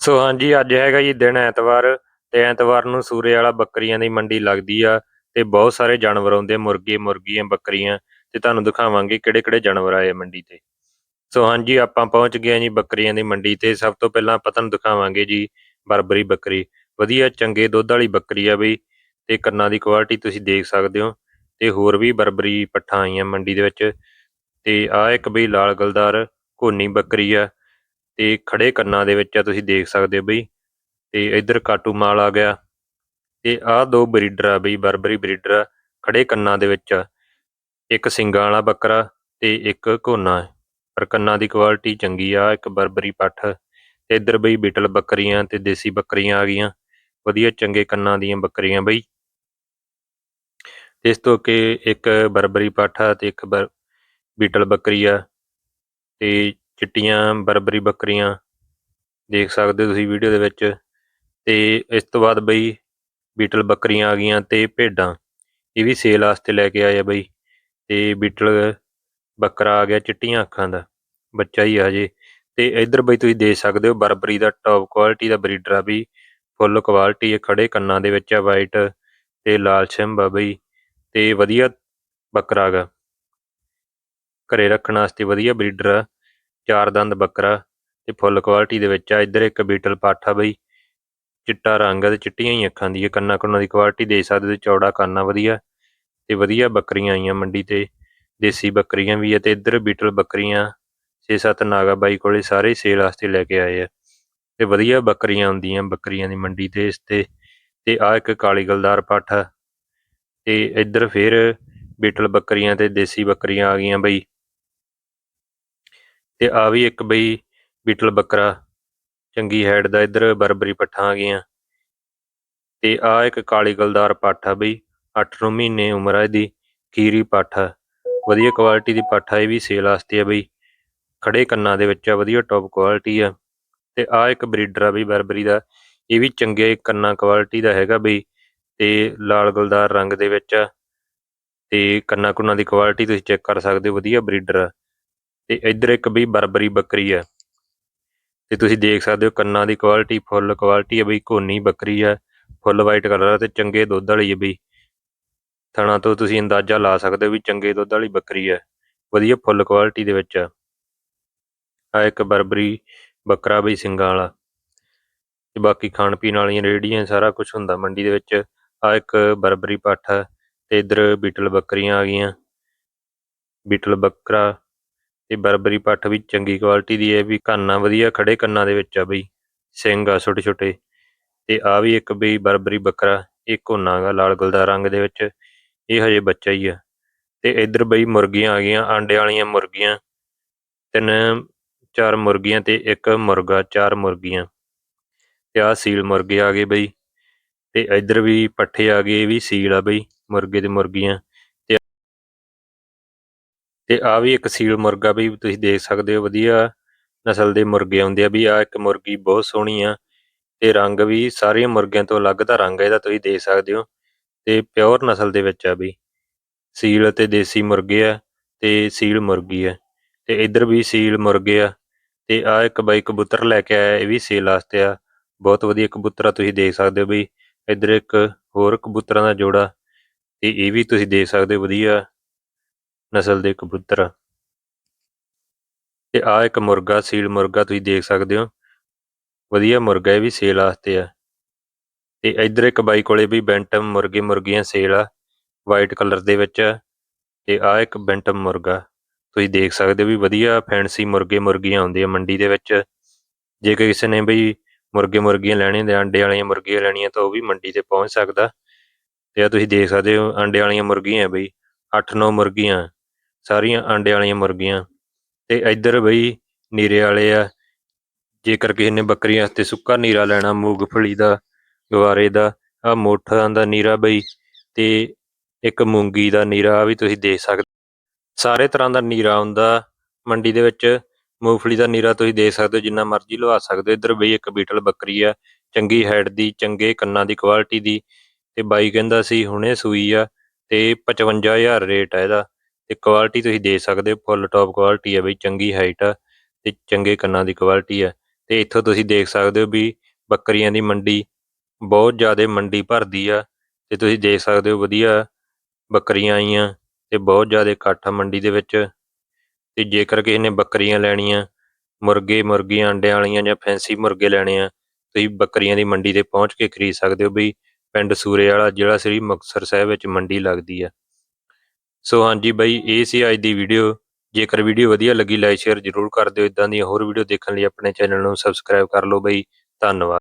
ਸੋ ਹਾਂਜੀ ਅੱਜ ਹੈਗਾ ਜੀ ਦਿਨ ਐਤਵਾਰ ਤੇ ਐਤਵਾਰ ਨੂੰ ਸੂਰੇ ਵਾਲਾ ਬੱਕਰੀਆਂ ਦੀ ਮੰਡੀ ਲੱਗਦੀ ਆ ਤੇ ਬਹੁਤ ਸਾਰੇ ਜਾਨਵਰ ਆਉਂਦੇ ਆ, ਮੁਰਗੇ ਮੁਰਗੀਆਂ ਬੱਕਰੀਆਂ ਤੇ ਤੁਹਾਨੂੰ ਦਿਖਾਵਾਂਗੇ ਕਿਹੜੇ ਕਿਹੜੇ ਜਾਨਵਰ ਆਏ ਆ ਮੰਡੀ ਤੇ। ਸੋ ਹਾਂਜੀ ਆਪਾਂ ਪਹੁੰਚ ਗਏ ਹਾਂ ਜੀ ਬੱਕਰੀਆਂ ਦੀ ਮੰਡੀ ਤੇ। ਸਭ ਤੋਂ ਪਹਿਲਾਂ ਆਪਾਂ ਤੁਹਾਨੂੰ ਦਿਖਾਵਾਂਗੇ ਜੀ ਬਰਬਰੀ ਬੱਕਰੀ। ਵਧੀਆ ਚੰਗੇ ਦੁੱਧ ਵਾਲੀ ਬੱਕਰੀ ਆ ਬਈ ਤੇ ਕੰਨਾਂ ਦੀ ਕੁਆਲਿਟੀ ਤੁਸੀਂ ਦੇਖ ਸਕਦੇ ਹੋ ਤੇ ਹੋਰ ਵੀ ਬਰਬਰੀ ਪੱਠਾਂ ਆਈਆਂ ਮੰਡੀ ਦੇ ਵਿੱਚ ਤੇ ਆ ਇੱਕ ਬਈ ਲਾਲ ਗਲਦਾਰ ਘੋਨੀ ਬੱਕਰੀ ਆ। ਤੇ ਖੜੇ ਕੰਨਾਂ ਦੇ ਵਿੱਚ ਆ ਤੁਸੀਂ ਦੇਖ ਸਕਦੇ ਹੋ ਬਈ, ਤੇ ਇੱਧਰ ਕਾਟੂ ਮਾਲ ਆ ਗਿਆ, ਤੇ ਆਹ ਦੋ ਬਰੀਡਰ ਆ ਬਈ, ਬਰਬਰੀ ਬਰੀਡਰ ਆ, ਖੜੇ ਕੰਨਾਂ ਦੇ ਵਿੱਚ ਆ। ਇੱਕ ਸਿੰਗਾਂ ਵਾਲਾ ਬੱਕਰਾ ਤੇ ਇੱਕ ਘੋਨਾ, ਪਰ ਕੰਨਾਂ ਦੀ ਕੁਆਲਿਟੀ ਚੰਗੀ ਆ, ਇੱਕ ਬਰਬਰੀ ਪੱਠ, ਤੇ ਇੱਧਰ ਬਈ ਬੀਟਲ ਬੱਕਰੀਆਂ ਤੇ ਦੇਸੀ ਬੱਕਰੀਆਂ ਆ ਗਈਆਂ, ਵਧੀਆ ਚੰਗੇ ਕੰਨਾਂ ਦੀਆਂ ਬੱਕਰੀਆਂ ਬਈ। ਇਸ ਤੋਂ ਕਿ ਇੱਕ ਬਰਬਰੀ ਪੱਠ ਆ ਤੇ ਇੱਕ ਬੀਟਲ ਬੱਕਰੀ ਆ, ਤੇ ਚਿੱਟੀਆਂ, ਬਰਬਰੀ ਬੱਕਰੀਆਂ ਦੇਖ ਸਕਦੇ ਹੋ ਤੁਸੀਂ ਵੀਡੀਓ ਦੇ ਵਿੱਚ। ਤੇ ਇਸ ਤੋਂ ਬਾਅਦ ਬਈ ਬੀਟਲ ਬੱਕਰੀਆਂ ਆ ਗਈਆਂ ਤੇ ਭੇਡਾਂ, ਇਹ ਵੀ ਸੇਲ ਵਾਸਤੇ ਲੈ ਕੇ ਆਏ ਆ ਬਈ। ਤੇ ਬੀਟਲ ਬੱਕਰਾ ਆ ਗਿਆ ਚਿੱਟੀਆਂ ਅੱਖਾਂ ਦਾ, ਬੱਚਾ ਹੀ ਆ ਜੇ ਤੇ ਇੱਧਰ ਬਈ ਤੁਸੀਂ ਦੇਖ ਸਕਦੇ ਹੋ ਬਰਬਰੀ ਦਾ ਟੌਪ ਕੁਆਲਿਟੀ ਦਾ ਬਰੀਡਰ ਆ ਵੀ ਫੁੱਲ ਕੁਆਲਿਟੀ ਹੈ ਖੜੇ ਕੰਨਾਂ ਦੇ ਵਿੱਚ ਆ ਵਾਈਟ ਤੇ ਲਾਲ ਛਿੰਬ ਆ ਬਈ। ਤੇ ਵਧੀਆ ਬੱਕਰਾ ਗਾ। ਘਰੇ ਰੱਖਣ ਵਾਸਤੇ ਵਧੀਆ ਬਰੀਡਰ ਆ। ਚਾਰ ਦੰਦ ਬੱਕਰਾ ਤੇ ਫੁੱਲ ਕੁਆਲਿਟੀ ਦੇ ਵਿੱਚ ਆ। ਇੱਧਰ ਇੱਕ ਬੀਟਲ ਪਾਠਾ ਬਈ, ਚਿੱਟਾ ਰੰਗ ਆ ਤੇ ਚਿੱਟੀਆਂ ਹੀ ਅੱਖਾਂ ਦੀ ਹੈ ਕੰਨਾਂ ਕੁੰਨਾਂ ਦੀ ਕੁਆਲਿਟੀ ਦੇ ਸਕਦੇ ਹੋ ਚੌੜਾ ਕੰਨਾ ਵਧੀਆ ਤੇ ਵਧੀਆ ਬੱਕਰੀਆਂ ਆਈਆਂ ਮੰਡੀ ਤੇ, ਦੇਸੀ ਬੱਕਰੀਆਂ ਵੀ ਆ ਤੇ ਇੱਧਰ ਬੀਟਲ ਬੱਕਰੀਆਂ 6-7 ਨਾਗਾ ਬਾਈ ਕੋਲੇ ਸਾਰੇ ਸੇਲ ਵਾਸਤੇ ਲੈ ਕੇ ਆਏ ਆ। ਤੇ ਵਧੀਆ ਬੱਕਰੀਆਂ ਆਉਂਦੀਆਂ ਬੱਕਰੀਆਂ ਦੀ ਮੰਡੀ ਤੇ ਇਸ ਤੇ ਤੇ ਆ ਇੱਕ ਕਾਲੀ ਗਲਦਾਰ ਪੱਠ ਆ ਤੇ ਇੱਧਰ ਫਿਰ ਬੀਟਲ ਬੱਕਰੀਆਂ ਤੇ ਦੇਸੀ ਬੱਕਰੀਆਂ ਆ ਗਈਆਂ ਬਈ। ਤੇ ਆ ਵੀ ਇੱਕ ਬਈ ਬੀਟਲ ਬੱਕਰਾ, ਚੰਗੀ ਹੈਡ ਦਾ, ਇੱਧਰ ਬਰਬਰੀ ਪੱਠਾਂ ਆ ਗਈਆਂ। ਤੇ ਆ ਇੱਕ ਕਾਲੀ ਗਲਦਾਰ ਪੱਠ ਆ ਬਈ 8 ਮਹੀਨੇ ਉਮਰ ਆ ਇਹਦੀ, ਖੀਰੀ ਪੱਠ ਆ। ਵਧੀਆ ਕੁਆਲਿਟੀ ਦੀ ਪੱਠ ਆ, ਇਹ ਵੀ ਸੇਲ ਵਾਸਤੇ ਆ ਬਈ। ਖੜੇ ਕੰਨਾਂ ਦੇ ਵਿੱਚ ਆ, ਵਧੀਆ ਟੌਪ ਕੁਆਲਿਟੀ ਆ। ਤੇ ਆ ਇੱਕ ਬਰੀਡਰ ਆ ਬਈ ਬਰਬਰੀ ਦਾ, ਇਹ ਵੀ ਚੰਗੇ ਕੰਨਾਂ ਕੁਆਲਿਟੀ ਦਾ ਹੈਗਾ ਬਈ। ਤੇ ਲਾਲ ਗਲਦਾਰ ਰੰਗ ਦੇ ਵਿੱਚ ਆ। ਤੇ ਕੰਨਾਂ ਕੁੰਨਾਂ ਦੀ ਕੁਆਲਿਟੀ ਤੁਸੀਂ ਚੈੱਕ ਕਰ ਸਕਦੇ ਹੋ, ਵਧੀਆ ਬਰੀਡਰ ਆ। ਤੇ ਇੱਧਰ ਇੱਕ ਬਈ ਬਰਬਰੀ ਬੱਕਰੀ ਆ ਤੇ ਤੁਸੀਂ ਦੇਖ ਸਕਦੇ ਹੋ ਕੰਨਾਂ ਦੀ ਕੁਆਲਿਟੀ ਫੁੱਲ ਕੁਆਲਿਟੀ ਆ ਬਈ ਕੋਨੀ ਬੱਕਰੀ ਆ ਫੁੱਲ ਵਾਈਟ ਕਲਰ ਆ ਤੇ ਚੰਗੇ ਦੁੱਧ ਵਾਲੀ ਆ ਬਈ। ਥਣਾ ਤੋਂ ਤੁਸੀਂ ਅੰਦਾਜ਼ਾ ਲਾ ਸਕਦੇ ਹੋ ਵੀ ਚੰਗੇ ਦੁੱਧ ਵਾਲੀ ਬੱਕਰੀ ਆ ਵਧੀਆ ਫੁੱਲ ਕੁਆਲਿਟੀ ਦੇ ਵਿੱਚ ਆ ਆ ਇੱਕ ਬਰਬਰੀ ਬੱਕਰਾ ਬਈ ਸਿੰਗਾਂ ਵਾਲਾ। ਤੇ ਬਾਕੀ ਖਾਣ ਪੀਣ ਵਾਲੀਆਂ ਰੇੜੀਆਂ ਸਾਰਾ ਕੁਝ ਹੁੰਦਾ ਮੰਡੀ ਦੇ ਵਿੱਚ। ਆ ਇੱਕ ਬਰਬਰੀ ਪੱਠ ਆ ਤੇ ਇੱਧਰ ਬੀਟਲ ਬੱਕਰੀਆਂ ਆ ਗਈਆਂ। ਬੀਟਲ ਬੱਕਰਾ ਤੇ ਬਰਬਰੀ ਪੱਠ ਵੀ ਚੰਗੀ ਕੁਆਲਿਟੀ ਦੀ ਹੈ, ਵੀ ਕੰਨਾਂ ਵਧੀਆ ਖੜੇ ਕੰਨਾਂ ਦੇ ਵਿੱਚ ਆ ਬਈ। ਸਿੰਘ ਆ ਛੋਟੇ ਛੋਟੇ। ਤੇ ਆ ਵੀ ਇੱਕ ਬਈ ਬਰਬਰੀ ਬੱਕਰਾ, ਇਹ ਕੋਨਾ ਗਾ ਲਾਲ ਗੁਲਦਾਰ ਰੰਗ ਦੇ ਵਿੱਚ। ਇਹ ਹਜੇ ਬੱਚਾ ਹੀ ਆ। ਤੇ ਇੱਧਰ ਬਈ ਮੁਰਗੀਆਂ ਆ ਗਈਆਂ, ਆਂਡੇ ਵਾਲੀਆਂ ਮੁਰਗੀਆਂ। ਤਿੰਨ, ਚਾਰ ਮੁਰਗੀਆਂ ਤੇ ਇੱਕ ਮੁਰਗਾ, ਚਾਰ ਮੁਰਗੀਆਂ। ਤੇ ਆ ਸੀਲ ਮੁਰਗੇ ਆ ਗਏ ਬਈ। ਤੇ ਇੱਧਰ ਵੀ ਪੱਠੇ ਆ ਗਏ, ਇਹ ਵੀ ਸੀਲ ਆ ਬਈ, ਮੁਰਗੇ ਤੇ ਮੁਰਗੀਆਂ। ਤੇ ਤੇ ਆ ਵੀ ਇੱਕ ਸੀਲ ਮੁਰਗਾ ਵੀ ਤੁਸੀਂ ਦੇਖ ਸਕਦੇ ਹੋ, ਵਧੀਆ ਨਸਲ ਦੇ ਮੁਰਗੇ ਆਉਂਦੇ ਆ ਵੀ ਆ ਇੱਕ ਮੁਰਗੀ ਬਹੁਤ ਸੋਹਣੀ ਆ ਤੇ ਰੰਗ ਵੀ ਸਾਰੀਆਂ ਮੁਰਗਿਆਂ ਤੋਂ ਅਲੱਗ ਦਾ ਰੰਗ ਇਹਦਾ ਤੁਸੀਂ ਦੇਖ ਸਕਦੇ ਹੋ ਤੇ ਪਿਓਰ ਨਸਲ ਦੇ ਵਿੱਚ ਆ ਵੀ ਸੀਲ ਤੇ ਦੇਸੀ ਮੁਰਗੇ ਆ ਤੇ ਸੀਲ ਮੁਰਗੀ ਆ ਤੇ ਇੱਧਰ ਵੀ ਸੀਲ ਮੁਰਗੇ ਆ ਤੇ ਆ ਇੱਕ ਬਾਈ ਕਬੂਤਰ ਲੈ ਕੇ ਆਇਆ, ਇਹ ਵੀ ਸੇਲ ਵਾਸਤੇ ਆ, ਬਹੁਤ ਵਧੀਆ ਕਬੂਤਰ ਆ, ਤੁਸੀਂ ਦੇਖ ਸਕਦੇ ਹੋ ਬਈ ਇੱਧਰ ਇੱਕ ਹੋਰ ਕਬੂਤਰਾਂ ਦਾ ਜੋੜਾ ਤੇ ਇਹ ਵੀ ਤੁਸੀਂ ਦੇਖ ਸਕਦੇ ਹੋ ਵਧੀਆ ਨਸਲ ਦੇ ਕਬੂਤਰ। ਆ ਤੇ ਆ ਇੱਕ ਮੁਰਗਾ, ਸੀਲ ਮੁਰਗਾ ਤੁਸੀਂ ਦੇਖ ਸਕਦੇ ਹੋ। ਵਧੀਆ ਮੁਰਗਾ, ਇਹ ਵੀ ਸੇਲ ਵਾਸਤੇ ਆ। ਤੇ ਇੱਧਰ ਇੱਕ ਬਾਈ ਕੋਲੇ ਵੀ ਬੈਂਟਮ ਮੁਰਗੇ, ਮੁਰਗੀਆਂ ਸੇਲ ਆ, ਵਾਈਟ ਕਲਰ ਦੇ ਵਿੱਚ। ਆ ਤੇ ਆ ਇੱਕ ਬੈਂਟਮ ਮੁਰਗਾ, ਤੁਸੀਂ ਦੇਖ ਸਕਦੇ ਹੋ ਵੀ ਵਧੀਆ ਫੈਂਸੀ ਮੁਰਗੇ, ਮੁਰਗੀਆਂ ਆਉਂਦੀਆਂ ਮੰਡੀ ਦੇ ਵਿੱਚ। ਜੇ ਕਿਸੇ ਨੇ ਬਈ ਮੁਰਗੇ, ਮੁਰਗੀਆਂ ਲੈਣੇ ਤੇ ਅੰਡੇ ਵਾਲੀਆਂ ਮੁਰਗੀਆਂ ਲੈਣੀਆਂ, ਤਾਂ ਉਹ ਵੀ ਮੰਡੀ ਤੇ ਪਹੁੰਚ ਸਕਦਾ। ਤੇ ਆ ਤੁਸੀਂ ਦੇਖ ਸਕਦੇ ਹੋ, ਅੰਡੇ ਵਾਲੀਆਂ ਮੁਰਗੀਆਂ ਆ ਬਈ 8-9 ਮੁਰਗੀਆਂ। ਸਾਰੀਆਂ ਆਂਡੇ ਵਾਲੀਆਂ ਮੁਰਗੀਆਂ। ਤੇ ਇੱਧਰ ਬਈ ਨੀਰੇ ਵਾਲੇ ਆ। ਜੇਕਰ ਕਿਸੇ ਨੇ ਬੱਕਰੀਆਂ ਵਾਸਤੇ ਸੁੱਕਾ ਨੀਰਾ ਲੈਣਾ ਮੂੰਗਫਲੀ ਦਾ, ਗਵਾਰੇ ਦਾ ਆ ਮੋਠਾਂ ਦਾ ਨੀਰਾ ਬਈ, ਤੇ ਇੱਕ ਮੂੰਗੀ ਦਾ ਨੀਰਾ ਵੀ ਤੁਸੀਂ ਦੇਖ ਸਕਦੇ ਸਾਰੇ ਤਰ੍ਹਾਂ ਦਾ ਨੀਰਾ ਆਉਂਦਾ ਮੰਡੀ ਦੇ ਵਿੱਚ ਮੂੰਗਫਲੀ ਦਾ ਨੀਰਾ ਤੁਸੀਂ ਦੇ ਸਕਦੇ ਹੋ, ਜਿੰਨਾ ਮਰਜ਼ੀ ਲਵਾ ਸਕਦੇ ਹੋ। ਇੱਧਰ ਬਈ ਇੱਕ ਬੀਟਲ ਬੱਕਰੀ ਆ, ਚੰਗੀ ਹੈਡ ਦੀ, ਚੰਗੇ ਕੰਨਾਂ ਦੀ ਕੁਆਲਿਟੀ ਦੀ। ਤੇ ਬਾਈ ਕਹਿੰਦਾ ਸੀ, ਹੁਣੇ ਸੂਈ ਆ, ਤੇ 55000 ਰੇਟ ਆ ਇਹਦਾ। ਤੇ ਕੁਆਲਿਟੀ ਤੁਸੀਂ ਦੇਖ ਸਕਦੇ ਹੋ ਫੁੱਲ ਟੌਪ ਕੁਆਲਿਟੀ ਆ ਬਈ, ਚੰਗੀ ਹਾਈਟ ਆ ਤੇ ਚੰਗੇ ਕੰਨਾਂ ਦੀ ਕੁਆਲਿਟੀ ਆ। ਤੇ ਇੱਥੋਂ ਤੁਸੀਂ ਦੇਖ ਸਕਦੇ ਹੋ ਵੀ ਬੱਕਰੀਆਂ ਦੀ ਮੰਡੀ ਬਹੁਤ ਜ਼ਿਆਦਾ ਮੰਡੀ ਭਰਦੀ ਆ ਤੇ ਤੁਸੀਂ ਦੇਖ ਸਕਦੇ ਹੋ ਵਧੀਆ ਬੱਕਰੀਆਂ ਆਈਆਂ ਤੇ ਬਹੁਤ ਜ਼ਿਆਦਾ ਇਕੱਠ ਆ ਮੰਡੀ ਦੇ ਵਿੱਚ। ਤੇ ਜੇਕਰ ਕਿਸੇ ਨੇ ਬੱਕਰੀਆਂ ਲੈਣੀਆਂ, ਮੁਰਗੇ, ਮੁਰਗੀਆਂ ਅੰਡਿਆਂ ਵਾਲੀਆਂ ਜਾਂ ਫੈਂਸੀ ਮੁਰਗੇ ਲੈਣੇ ਆ, ਤੁਸੀਂ ਬੱਕਰੀਆਂ ਦੀ ਮੰਡੀ ਤੇ ਪਹੁੰਚ ਕੇ ਖਰੀਦ ਸਕਦੇ ਹੋ ਬਈ, ਪਿੰਡ ਸੂਰੇ ਵਾਲਾ ਜ਼ਿਲ੍ਹਾ ਸ੍ਰੀ ਮੁਕਤਸਰ ਸਾਹਿਬ ਵਿੱਚ ਮੰਡੀ ਲੱਗਦੀ ਆ। ਸੋ ਹਾਂਜੀ ਬਾਈ, ਇਹ ਸੀ ਅੱਜ ਦੀ ਵੀਡੀਓ ਜੇਕਰ ਵੀਡੀਓ ਵਧੀਆ ਲੱਗੀ ਲਾਈਕ ਸ਼ੇਅਰ ਜ਼ਰੂਰ ਕਰ ਦਿਓ। ਇਦਾਂ ਦੀਆਂ ਹੋਰ ਵੀਡੀਓ ਦੇਖਣ ਲਈ ਆਪਣੇ ਚੈਨਲ ਨੂੰ ਸਬਸਕ੍ਰਾਈਬ ਕਰ ਲਓ ਬਈ। ਧੰਨਵਾਦ।